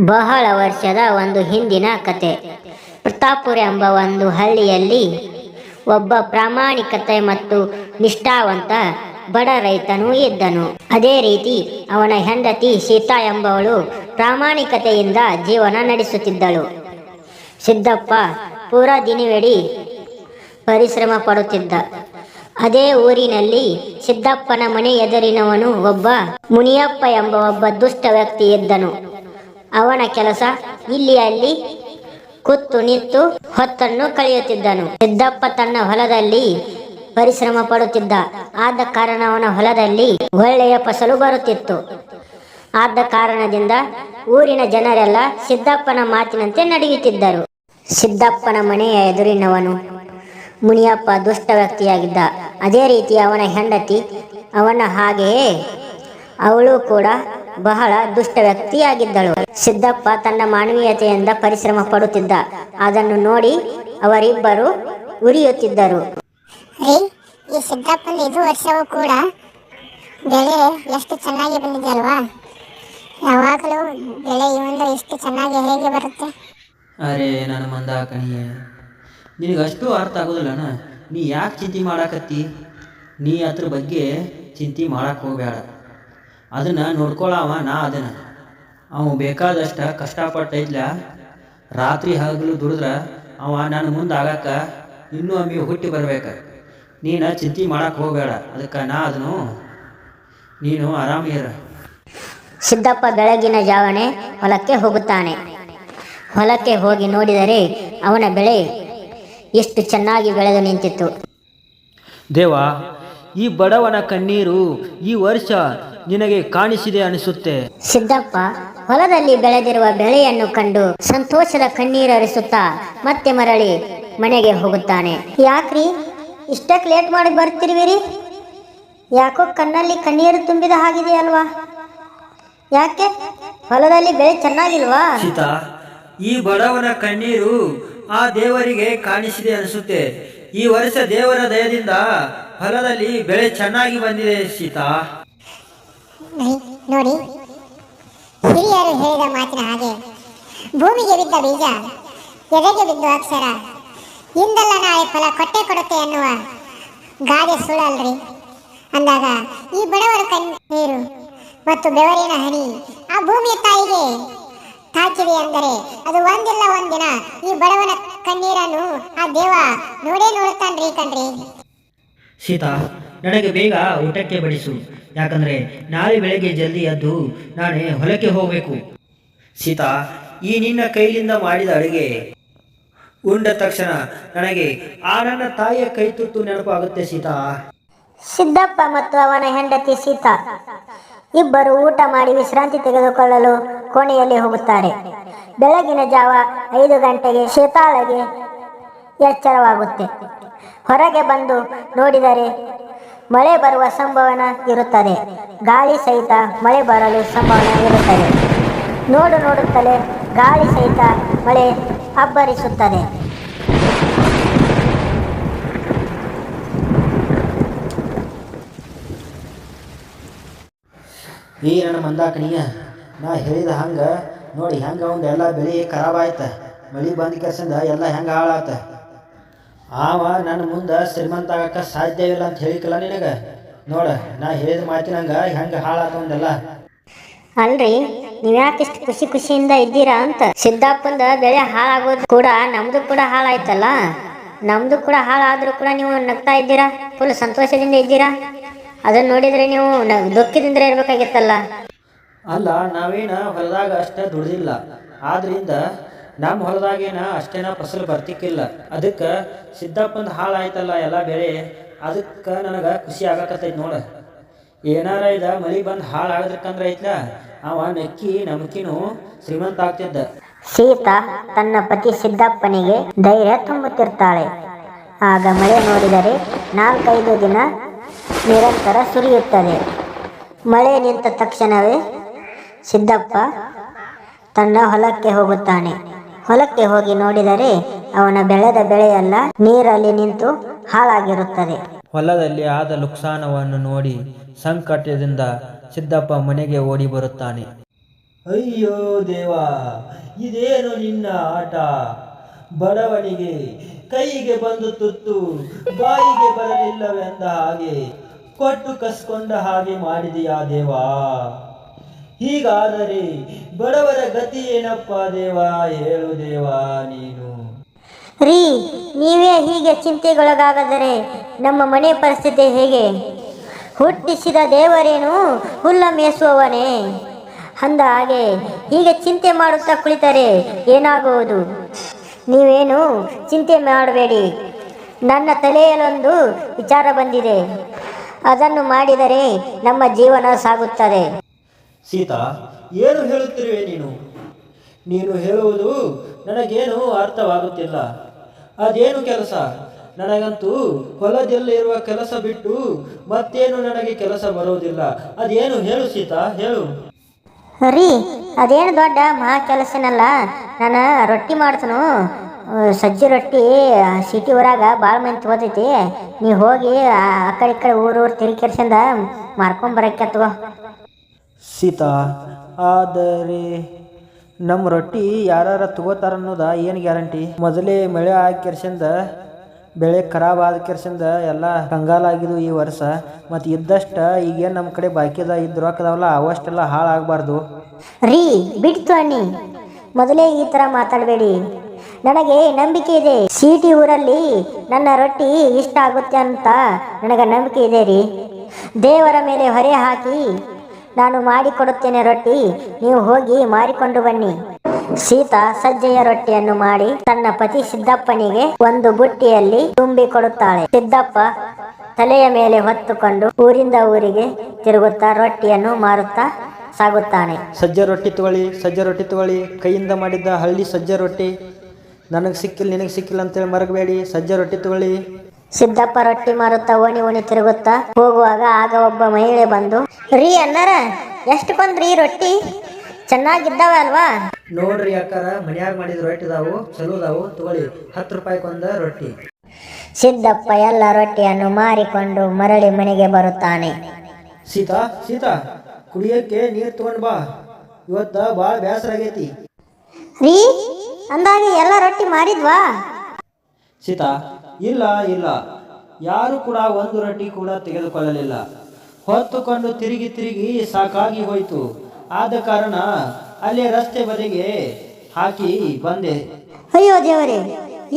ಬಹಳ ವರ್ಷದ ಒಂದು ಹಿಂದಿನ ಕತೆ. ಪ್ರತಾಪುರ ಎಂಬ ಒಂದು ಹಳ್ಳಿಯಲ್ಲಿ ಒಬ್ಬ ಪ್ರಾಮಾಣಿಕತೆ ಮತ್ತು ನಿಷ್ಠಾವಂತ ಬಡ ರೈತನು ಇದ್ದನು. ಅದೇ ರೀತಿ ಅವನ ಹೆಂಡತಿ ಸೀತಾ ಎಂಬವಳು ಪ್ರಾಮಾಣಿಕತೆಯಿಂದ ಜೀವನ ನಡೆಸುತ್ತಿದ್ದಳು. ಸಿದ್ದಪ್ಪ ಪೂರ ದಿನವಿಡೀ ಪರಿಶ್ರಮ ಪಡುತ್ತಿದ್ದ. ಅದೇ ಊರಿನಲ್ಲಿ ಸಿದ್ದಪ್ಪನ ಮನೆ ಎದುರಿನವನು ಒಬ್ಬ ಮುನಿಯಪ್ಪ ಎಂಬ ಒಬ್ಬ ದುಷ್ಟ ವ್ಯಕ್ತಿ ಇದ್ದನು. ಅವನ ಕೆಲಸ ಇಲ್ಲಿ ಅಲ್ಲಿ ಕುತ್ತು ನಿಂತು ಹೊತ್ತನ್ನು ಕಳೆಯುತ್ತಿದ್ದನು. ಸಿದ್ದಪ್ಪ ತನ್ನ ಹೊಲದಲ್ಲಿ ಪರಿಶ್ರಮ ಪಡುತ್ತಿದ್ದ. ಆದ ಕಾರಣ ಅವನ ಹೊಲದಲ್ಲಿ ಒಳ್ಳೆಯ ಫಸಲು ಬರುತ್ತಿತ್ತು. ಆದ ಕಾರಣದಿಂದ ಊರಿನ ಜನರೆಲ್ಲ ಸಿದ್ದಪ್ಪನ ಮಾತಿನಂತೆ ನಡೆಯುತ್ತಿದ್ದರು. ಸಿದ್ದಪ್ಪನ ಮನೆಯ ಎದುರಿನವನು ಮುನಿಯಪ್ಪ ದುಷ್ಟ ವ್ಯಕ್ತಿಯಾಗಿದ್ದ. ಅದೇ ರೀತಿ ಅವನ ಹೆಂಡತಿ ಅವನ ಹಾಗೆಯೇ ಅವಳು ಕೂಡ ಬಹಳ ದುಷ್ಟ ವ್ಯಕ್ತಿಯಾಗಿದ್ದಳು. ಸಿದ್ದಪ್ಪ ತನ್ನ ಮಾನವೀಯತೆಯಿಂದ ಪರಿಶ್ರಮ ಪಡುತ್ತಿದ್ದ. ಅದನ್ನು ನೋಡಿ ಅವರಿಬ್ಬರು ಉರಿಯುತ್ತಿದ್ದರು. ರೀ ಈ ಸಿದ್ದಪ್ಪನ ಇದು ವರ್ಷವೂ ಕೂಡ ಬೆಳೆ ಎಷ್ಟು ಚೆನ್ನಾಗಿ ಬಂದಿದೆ ಅಲ್ವಾ ಯಾವಾಗಲೂ ಬೆಳೆ ಇವಂದು ಎಷ್ಟು ಚೆನ್ನಾಗಿ ಹೇಗೆ ಬರುತ್ತೆ? ಅರೆ ನನ್ನ ಮಂದಾಕಣಿಯೇ ನಿನಗಷ್ಟು ಅರ್ಥ ಆಗೋದಿಲ್ಲಣ್ಣ ನೀ ಯಾಕೆ ಚಿಂತೆ ಮಾಡಾಕತ್ತಿ? ನೀ ಅದ್ರ ಬಗ್ಗೆ ಚಿಂತೆ ಮಾಡಕ್ಕೆ ಹೋಗ್ಬೇಡ. ಅದನ್ನು ನೋಡ್ಕೊಳ್ಳವ ನಾ ಅದನ್ನ. ಅವ ಬೇಕಾದಷ್ಟ ಕಷ್ಟಪಟ್ಟೈತ್ಲ ರಾತ್ರಿ ಹಗಲು ದುಡಿದ್ರ ಅವ ನನ್ನ ಮುಂದೆ ಆಗಾಕ ಇನ್ನೂ ಅಮ್ಮಿ ಹುಟ್ಟಿ ಬರ್ಬೇಕ. ನೀನು ಚಿಂತೆ ಮಾಡಕ್ಕೆ ಹೋಗಬೇಡ ಅದಕ್ಕೆ ನಾ ಅದನ್ನು ನೀನು ಆರಾಮಿರ ಸಿದ್ದಪ್ಪ ಬೆಳಗಿನ ಜಾವಣೆ ಹೊಲಕ್ಕೆ ಹೋಗುತ್ತಾನೆ. ಹೊಲಕ್ಕೆ ಹೋಗಿ ನೋಡಿದರೆ ಅವನ ಬೆಳೆ ಎಷ್ಟು ಚೆನ್ನಾಗಿ ಬೆಳೆದು ನಿಂತಿತ್ತು. ದೇವ ಈ ಬಡವನ ಕಣ್ಣೀರು ಈ ವರ್ಷ ನಿನಗೆ ಕಾಣಿಸಿದೆ ಅನಿಸುತ್ತೆ. ಸಿದ್ದಪ್ಪ ಹೊಲದಲ್ಲಿ ಬೆಳೆದಿರುವ ಬೆಳೆಯನ್ನು ಕಂಡು ಸಂತೋಷದ ಕಣ್ಣೀರರಿಸುತ್ತಾ ಮತ್ತೆ ಮರಳಿ ಮನೆಗೆ ಹೋಗುತ್ತಾನೆ. ಯಾಕ್ರಿ? ಇಷ್ಟಕ್ಕೆ ಲೇಟ್ ಮಾಡಿ ಬರ್ತಿರುವಿರಿ? ಯಾಕೋ ಕಣ್ಣಲ್ಲಿ ಕಣ್ಣೀರು ತುಂಬಿದ ಹಾಗಿದೆ ಅಲ್ವಾ ಯಾಕೆ? ಹೊಲದಲ್ಲಿ ಬೆಳೆ ಚೆನ್ನಾಗಿಲ್ವಾ? ಸೀತಾ ಈ ಬಡವನ ಕಣ್ಣೀರು ಆ ದೇವರಿಗೆ ಕಾಣಿಸಿದೆ ಅನಿಸುತ್ತೆ. ಈ ವರ್ಷ ದೇವರ ದಯದಿಂದ ಹೊಲದಲ್ಲಿ ಬೆಳೆ ಚೆನ್ನಾಗಿ ಬಂದಿದೆ ಸೀತಾ. ನೋಡಿ. ಹಿರಿಯರು ಹೇಳಿದ ಮಾತಿನ ಹಾಗೆ ಭೂಮಿಗೆ ಬಿದ್ದ ಬೀಜ, ಎದೆಗೆ ಬಿದ್ದು ಅಕ್ಷರ, ಇಂದಲ್ಲ ನಾಳೆ ಫಲ ಕೊಟ್ಟೆ ಕೊಡುತ್ತೆ ಅನ್ನುವ ಗಾದೆ ಸುಳ್ಳಲ್ರಿ. ಅಂದಾಗ ಈ ಬಡವರ ಕಣ್ಣೀರು ಮತ್ತು ಬೆವರಿನ ಹನಿ ಆ ಭೂಮಿಯ ತಾಯಿಗೆ ತಾಕಿದೆ ಅಂದರೆ ಅದು ಒಂದಿಲ್ಲ ಒಂದಿನ ಈ ಬಡವನ ಕಣ್ಣೀರನ್ನು ಆ ದೇವ ನೋಡೇ ನೋಡುತ್ತಾನ್ರಿ ಕಣ್ರಿ. ಸೀತಾ ನನಗೆ ಬೇಗ ಊಟಕ್ಕೆ ಬಡಿಸು. ಯಾಕಂದ್ರೆ ನಾಳೆ ಬೆಳಗ್ಗೆ ಜಲ್ದಿ ಎದ್ದು ನಾನೇ ಹೊಲಕ್ಕೆ ಹೋಗಬೇಕು. ಸೀತಾ, ಈ ನಿನ್ನ ಕೈಲಿಂದ ಮಾಡಿದ ಅಡುಗೆ ಉಂಡ ತಕ್ಷಣ ನನಗೆ ಆ ನನ್ನ ತಾಯಿಯ ಕೈ ತುತ್ತು ನೆನಪಾಗುತ್ತೆ ಸೀತಾ. ಸಿದ್ದಪ್ಪ ಮತ್ತು ಅವನ ಹೆಂಡತಿ ಸೀತಾ ಇಬ್ಬರು ಊಟ ಮಾಡಿ ವಿಶ್ರಾಂತಿ ತೆಗೆದುಕೊಳ್ಳಲು ಕೋಣೆಯಲ್ಲಿ ಹೋಗುತ್ತಾರೆ. ಬೆಳಗಿನ ಜಾವ ಐದು ಗಂಟೆಗೆ ಶೀತಾಳಗೆ ಎಚ್ಚರವಾಗುತ್ತೆ. ಹೊರಗೆ ಬಂದು ನೋಡಿದರೆ ಮಳೆ ಬರುವ ಸಂಭವನ ಇರುತ್ತದೆ. ಗಾಳಿ ಸಹಿತ ಮಳೆ ಬರಲು ಸಂಭವನ ಇರುತ್ತದೆ. ನೋಡು ನೋಡುತ್ತಲೇ ಗಾಳಿ ಸಹಿತ ಮಳೆ ಅಬ್ಬರಿಸುತ್ತದೆ. ಈ ನನ್ನ ಮಂದಾಕಣಿಯ ನಾ ಹೇಳಿದ ಹಂಗ, ನೋಡಿ ಹೆಂಗ ಒಂದು ಎಲ್ಲ ಬೆಳೆ ಖರಾಬ್ ಆಯ್ತ ಮಳಿ ಬಂದ ಕೆಲಸದಿಂದ ಎಲ್ಲ ಹೆಂಗ ಹಾಳಾತ ಆವ ನನ್ನ ಮುಂದೆ ಶ್ರೀಮಂತ ಆಗಕ್ಕ ಸಾಧ್ಯವಿಲ್ಲ ಅಂತ ಹೇಳಿಕಲ್ಲ ನಿನಗ? ನೋಡ ನಾ ಹೇಳಿದ ಮಾತಿನಂಗ ಹೆಂಗ ಹಾಳಾತಂದಲ್ಲ? ಅಲ್ರಿ ಅಲ್ರಿ ನೀವ್ಯಾಕಿಷ್ಟು ಖುಷಿ ಖುಷಿಯಿಂದ ಇದ್ದೀರಾ ಅಂತ? ಸಿದ್ದಪ್ಪಂದ ಬೆಳೆ ಹಾಳಾಗೋದು ಕೂಡ ನಮ್ದು ಕೂಡ ಹಾಳಾಯ್ತಲ್ಲ? ನಮ್ದು ಕೂಡ ಹಾಳಾದ್ರೂ ಕೂಡ ನೀವು ನಗ್ತಾ ಇದ್ದೀರಾ? ಫುಲ್ ಸಂತೋಷದಿಂದ ಇದ್ದೀರಾ? ಅದನ್ನ ನೋಡಿದ್ರೆ ನೀವು ದುಃಖದಿಂದ ಇರ್ಬೇಕಾಗಿತ್ತಲ್ಲ? ಅಲ್ಲ ನಾವೇನ ಹೊಲದಾಗ ಅಷ್ಟ ದುಡ್ದಿಲ್ಲ. ಆದ್ರಿಂದ ನಮ್ಮ ಹೊಲದಾಗೇನ ಅಷ್ಟೇನ ಫಸಲು ಬರ್ತಿಕ್ಕಿಲ್ಲ. ಅದಕ್ಕೆ ಸಿದ್ದಪ್ಪಂದ ಹಾಳಾಯ್ತಲ್ಲ ಎಲ್ಲ ಬೆಳೆ, ಅದಕ್ಕೆ ನನಗೆ ಖುಷಿ ಆಗಕತ್ತೈತಿ ನೋಡ. ಏನಾರ ಇದ ಮಳಿ ಬಂದು ಹಾಳಾಗದಕ್ಕಂದ್ರೆ ಐತ್ಲ? ಅವ ನಕ್ಕಿ ನಮಕಿನೂ ಶ್ರೀಮಂತ ಆಗ್ತಿದ್ದ. ಸೀತಾ ತನ್ನ ಪತಿ ಸಿದ್ದಪ್ಪನಿಗೆ ಧೈರ್ಯ ತುಂಬುತ್ತಿರ್ತಾಳೆ. ಆಗ ಮಳೆ ನೋಡಿದರೆ ನಾಲ್ಕೈದು ದಿನ ನಿರಂತರ ಸುರಿಯುತ್ತದೆ. ಮಳೆ ನಿಂತ ತಕ್ಷಣವೇ ಸಿದ್ದಪ್ಪ ತನ್ನ ಹೊಲಕ್ಕೆ ಹೋಗುತ್ತಾನೆ. ಹೊಲಕ್ಕೆ ಹೋಗಿ ನೋಡಿದರೆ ಅವನ ಬೆಳೆದ ಬೆಳೆಯೆಲ್ಲ ನೀರಲ್ಲಿ ನಿಂತು ಹಾಳಾಗಿರುತ್ತದೆ. ಹೊಲದಲ್ಲಿ ಆದ ನುಕ್ಸಾನವನ್ನು ನೋಡಿ ಸಂಕಟದಿಂದ ಸಿದ್ದಪ್ಪ ಮನೆಗೆ ಓಡಿ ಬರುತ್ತಾನೆ. ಅಯ್ಯೋ ದೇವ ಇದೇನು ನಿನ್ನ ಆಟ? ಬಡವನಿಗೆ ಕೈಗೆ ಬಂದು ತುತ್ತು ಬಾಯಿಗೆ ಬರಲಿಲ್ಲವೆಂದ ಹಾಗೆ ಕೊಟ್ಟು ಕಸ್ಕೊಂಡ ಹಾಗೆ ಮಾಡಿದೆಯಾ ದೇವಾ? ಹೀಗಾದರೆ ಬಡವರ ಗತಿ ಏನಪ್ಪ ದೇವಾ? ಹೇಳು ದೇವಾ ನೀನು. ರೀ, ನೀವೇ ಹೀಗೆ ಚಿಂತೆಗೊಳಗಾಗದರೆ ನಮ್ಮ ಮನೆ ಪರಿಸ್ಥಿತಿ ಹೇಗೆ? ಹುಟ್ಟಿಸಿದ ದೇವರೇನು? ಹುಲ್ಲ ಮೇಸುವವನೇ ಅಂದ ಹಾಗೆ ಹೀಗೆ ಚಿಂತೆ ಮಾಡುತ್ತಾ ಕುಳಿತರೆ ಏನಾಗುವುದು? ನೀವೇನು ಚಿಂತೆ ಮಾಡಬೇಡಿ. ನನ್ನ ತಲೆಯಲ್ಲೊಂದು ವಿಚಾರ ಬಂದಿದೆ. ಅದನ್ನು ಮಾಡಿದರೆ ನಮ್ಮ ಜೀವನ ಸಾಗುತ್ತದೆ. ಸೀತಾ, ಏನು ಹೇಳುತ್ತಿರುವೆ ನೀನು? ನೀನು ಹೇಳುವುದು ನನಗೇನು ಅರ್ಥವಾಗುತ್ತಿಲ್ಲ. ಅದೇನು ಕೆಲಸ? ನನಗಂತೂ ಹೊಲದಲ್ಲಿರುವ ಕೆಲಸ ಬಿಟ್ಟು ಮತ್ತೇನು ನನಗೆ ಕೆಲಸ ಬರುವುದಿಲ್ಲ. ಅದೇನು ಹೇಳು ಸೀತಾ, ಹೇಳು. ರೀ, ಅದೇನು ದೊಡ್ಡ ಮಹಾ ಕೆಲಸನಲ್ಲ. ನಾನು ರೊಟ್ಟಿ ಮಾಡ್ತನು. ಸಜ್ಜಿ ರೊಟ್ಟಿ ಸಿಟಿ ಊರಾಗ ಭಾಳ ಮಂದಿ ತಗೋತೈತಿ. ನೀ ಹೋಗಿ ಆ ಕಡೆ ಈ ಕಡೆ ಊರು ಊರು ತಿರುಗಿ ಮಾರ್ಕೊಂಬರಕ್ಕೆ ತಗೋ. ಸೀತಾ, ಆದರೆ ನಮ್ಮ ರೊಟ್ಟಿ ಯಾರು ತಗೋತಾರ ಅನ್ನೋದ ಏನು ಗ್ಯಾರಂಟಿ? ಮೊದಲೇ ಮಳೆ ಆಗಿ ಕೆರ್ಸಿಂದ ಬೆಳೆ ಖರಾಬ್ ಆದ ಕೆರ್ಸಿಂದ ಎಲ್ಲ ಕಂಗಾಲಾಗಿದ್ದು ಈ ವರ್ಷ. ಮತ್ತು ಇದ್ದಷ್ಟ ಈಗೇನು ನಮ್ಮ ಕಡೆ ಬಾಕಿದ ಇದ್ದ ರೊಕ್ಕದವಲ್ಲ ಅವಷ್ಟೆಲ್ಲ ಹಾಳಾಗಬಾರ್ದು. ರೀ, ಬಿಡ್ತು ಅಣ್ಣಿ. ಮೊದಲೇ ಈ ಥರ ಮಾತಾಡಬೇಡಿ. ನನಗೆ ನಂಬಿಕೆ ಇದೆ. ಸಿಟಿ ಊರಲ್ಲಿ ನನ್ನ ರೊಟ್ಟಿ ಇಷ್ಟ ಆಗುತ್ತೆ ಅಂತ ನನಗೆ ನಂಬಿಕೆ ಇದೆ ರೀ. ದೇವರ ಮೇಲೆ ಹೊರೆ ಹಾಕಿ ನಾನು ಮಾಡಿಕೊಡುತ್ತೇನೆ ರೊಟ್ಟಿ. ನೀವು ಹೋಗಿ ಮಾರಿಕೊಂಡು ಬನ್ನಿ. ಸೀತಾ ಸಜ್ಜೆಯ ರೊಟ್ಟಿಯನ್ನು ಮಾಡಿ ತನ್ನ ಪತಿ ಸಿದ್ದಪ್ಪನಿಗೆ ಒಂದು ಬುಟ್ಟಿಯಲ್ಲಿ ತುಂಬಿ ಕೊಡುತ್ತಾಳೆ. ಸಿದ್ದಪ್ಪ ತಲೆಯ ಮೇಲೆ ಹೊತ್ತುಕೊಂಡು ಊರಿಂದ ಊರಿಗೆ ತಿರುಗುತ್ತಾ ರೊಟ್ಟಿಯನ್ನು ಮಾರುತ್ತಾ ಸಾಗುತ್ತಾನೆ. ಸಜ್ಜೆ ರೊಟ್ಟಿ ತಗೊಳ್ಳಿ, ಸಜ್ಜೆ ರೊಟ್ಟಿ ತಗೊಳ್ಳಿ. ಕೈಯಿಂದ ಮಾಡಿದ್ದ ಹಳ್ಳಿ ಸಜ್ಜೆ ರೊಟ್ಟಿ. ನನಗೆ ಸಿಕ್ಕಿಲ್ಲ ನಿನಗೆ ಸಿಕ್ಕಿಲ್ಲ ಅಂತೇಳಿ ಮರಗಬೇಡಿ. ಸಜ್ಜೆ ರೊಟ್ಟಿ ತಗೊಳ್ಳಿ. ಸಿದ್ದಪ್ಪ ರೊಟ್ಟಿ ಮಾರುತ್ತಾ ಓಣಿ ಓಣಿ ತಿರುಗುತ್ತಾ ಹೋಗುವಾಗ ಆಗ ಒಬ್ಬ ಮಹಿಳೆ ಬಂದು ರೀ ಅಣ್ಣಾರ ಎಷ್ಟು ಕೊಂದ್ರಿ ರೊಟ್ಟಿ? ಚೆನ್ನಾಗಿದ್ದಾವ ಅಲ್ವಾ? ನೋಡ್ರಿ ಅಕ್ಕಾರ ಮನ್ಯಾಗ ಮಾಡಿದ ರೊಟ್ಟಿ ಇದಾವು ಚಲೋ ಇದಾವು ತಗೊಳ್ಳಿ ಹತ್ತು ರೂಪಾಯಿಗೊಂದ ರೊಟ್ಟಿ. ಸಿದ್ದಪ್ಪ ಎಲ್ಲ ರೊಟ್ಟಿಯನ್ನು ಮಾರಿಕೊಂಡು ಮರಳಿ ಮನೆಗೆ ಬರುತ್ತಾನೆ. ಸೀತಾ ಸೀತಾ ಕುಡಿಯಕ್ಕೆ ನೀರು ತಗೊಂಡ್ ಬಾ ಇವತ್ತ ಭಾಳ ಬೇಸರ ಆಗೈತಿ. ರೀ ಅಂದಾಗೆ ಎಲ್ಲ ರೊಟ್ಟಿ ಮಾರಿದ್ವಾ? ಸೀತಾ ಇಲ್ಲ ಇಲ್ಲ. ಯಾರು ಕೂಡ ಒಂದು ರೊಟ್ಟಿ ಕೂಡ ತೆಗೆದುಕೊಳ್ಳಲಿಲ್ಲ. ಹೊತ್ತುಕೊಂಡು ತಿರುಗಿ ತಿರುಗಿ ಸಾಕಾಗಿ ಹೋಯಿತು. ಆದ ಕಾರಣ ಅಲ್ಲಿ ರಸ್ತೆ ಬದಿಗೆ ಹಾಕಿ ಬಂದೆ. ಅಯ್ಯೋ ದೇವರೇ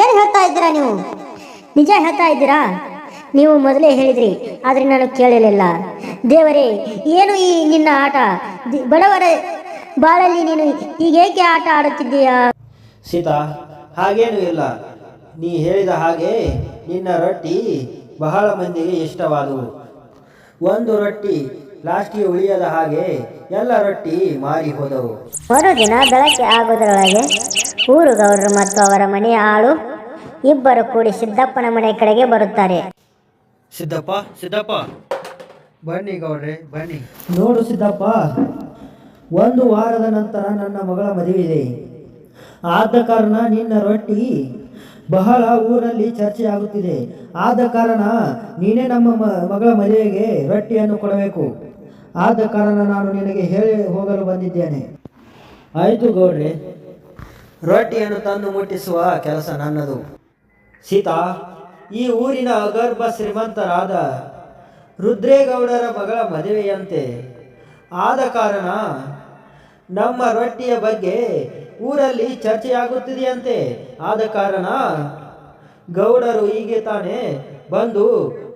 ಏನು ಹೇಳ್ತಾ ಇದ್ದೀರಾ ನೀವು? ನಿಜ ಹೇಳ್ತಾ ಇದ್ದೀರಾ? ನೀವು ಮೊದಲೇ ಹೇಳಿದ್ರಿ ಆದ್ರೆ ನಾನು ಕೇಳಲಿಲ್ಲ. ದೇವರೇ ಏನು ಈ ನಿನ್ನ ಆಟ? ಬಡವರ ಬಾಳಲ್ಲಿ ನೀನು ಈಗೇಕೆ ಆಟ ಆಡುತ್ತಿದ್ದೀಯಾ? ಸೀತಾ ಹಾಗೇನೂ ಇಲ್ಲ. ನೀ ಹೇಳಿದ ಹಾಗೆ ನಿನ್ನ ರೊಟ್ಟಿ ಬಹಳ ಮಂದಿಗೆ ಇಷ್ಟವಾದವು ಒಂದು ರೊಟ್ಟಿ ಲಾಸ್ಟಿಗೆ ಉಳಿಯದ ಹಾಗೆ ಎಲ್ಲ ರೊಟ್ಟಿ ಮಾರಿ ಹೋದವು. ಮರುದಿನ ಬೆಳಕೆ ಆಗೋದರೊಳಗೆ ಊರು ಗೌಡರು ಮತ್ತು ಅವರ ಮನೆಯ ಆಳು ಇಬ್ಬರು ಕೂಡಿ ಸಿದ್ದಪ್ಪನ ಮನೆ ಕಡೆಗೆ ಬರುತ್ತಾರೆ. ಸಿದ್ದಪ್ಪ ಸಿದ್ದಪ್ಪ. ಬನ್ನಿ ಗೌಡ್ರೆ ಬನ್ನಿ. ನೋಡು ಸಿದ್ದಪ್ಪ ಒಂದು ವಾರದ ನಂತರ ನನ್ನ ಮಗಳ ಮದುವೆ ಇದೆ ಆದ ಕಾರಣ ನಿನ್ನ ರೊಟ್ಟಿ ಬಹಳ ಊರಲ್ಲಿ ಚರ್ಚೆ ಆಗುತ್ತಿದೆ. ಆದ ಕಾರಣ ನೀನೇ ನಮ್ಮ ಮಗಳ ಮದುವೆಗೆ ರೊಟ್ಟಿಯನ್ನು ಕೊಡಬೇಕು. ಆದ ಕಾರಣ ನಾನು ನಿನಗೆ ಹೇಳಿ ಹೋಗಲು ಬಂದಿದ್ದೇನೆ. ಆಯಿತು ಗೌಡ್ರೆ, ರೊಟ್ಟಿಯನ್ನು ತಂದು ಮುಟ್ಟಿಸುವ ಕೆಲಸ ನನ್ನದು. ಸೀತಾ, ಈ ಊರಿನ ಅಗರ್ಭ ಶ್ರೀಮಂತರಾದ ರುದ್ರೇಗೌಡರ ಮಗಳ ಮದುವೆಯಂತೆ. ಆದ ಕಾರಣ ನಮ್ಮ ರೊಟ್ಟಿಯ ಬಗ್ಗೆ ಊರಲ್ಲಿ ಚರ್ಚೆಯಾಗುತ್ತಿದೆಯಂತೆ. ಆದ ಕಾರಣ ಗೌಡರು ಹೀಗೆ ತಾನೇ ಬಂದು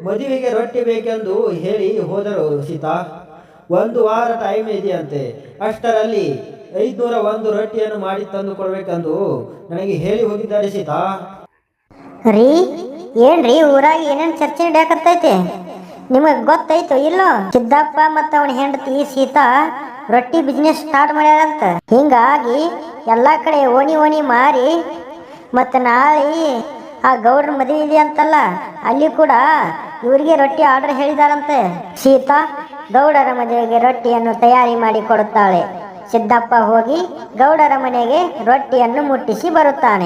ಮದುವೆಗೆ ರೊಟ್ಟಿ ಬೇಕೆಂದು ಹೇಳಿ ಹೋದರು ಸೀತಾ. ಒಂದು ವಾರ ಟೈಮ್ ಇದೆಯಂತೆ. ಅಷ್ಟರಲ್ಲಿ ಐದುನೂರ ಒಂದು ರೊಟ್ಟಿಯನ್ನು ಮಾಡಿ ತಂದು ಕೊಡ್ಬೇಕೆಂದು ನನಗೆ ಹೇಳಿ ಹೋಗಿದ್ದಾರೆ ಸೀತಾ. ರೀ, ಏನ್ರಿ ಊರಾಗ ಏನೇನು ಚರ್ಚೆ ನಡೆಯಕತ್ತೈತಿ? ನಿಮಗೆ ಗೊತ್ತೈತೋ ಇಲ್ಲೋ? ಸಿದ್ದಪ್ಪ ಮತ್ತು ಅವನ ಹೆಂಡತಿ ಸೀತಾ ರೊಟ್ಟಿ ಬಿಸ್ನೆಸ್ ಸ್ಟಾರ್ಟ್ ಮಾಡ್ಯಾರಂತ. ಹಿಂಗಾಗಿ ಎಲ್ಲ ಕಡೆ ಓಣಿ ಓಣಿ ಮಾರಿ ಮತ್ತು ನಾಳೆ ಆ ಗೌಡ್ರ ಮದುವೆ ಇದೆ ಅಂತಲ್ಲ, ಅಲ್ಲಿ ಕೂಡ ಇವರಿಗೆ ರೊಟ್ಟಿ ಆರ್ಡರ್ ಹೇಳಿದಾರಂತೆ. ಸೀತಾ ಗೌಡರ ಮದುವೆಗೆ ರೊಟ್ಟಿಯನ್ನು ತಯಾರಿ ಮಾಡಿ ಕೊಡುತ್ತಾಳೆ. ಸಿದ್ದಪ್ಪ ಹೋಗಿ ಗೌಡರ ಮನೆಗೆ ರೊಟ್ಟಿಯನ್ನು ಮುಟ್ಟಿಸಿ ಬರುತ್ತಾನೆ.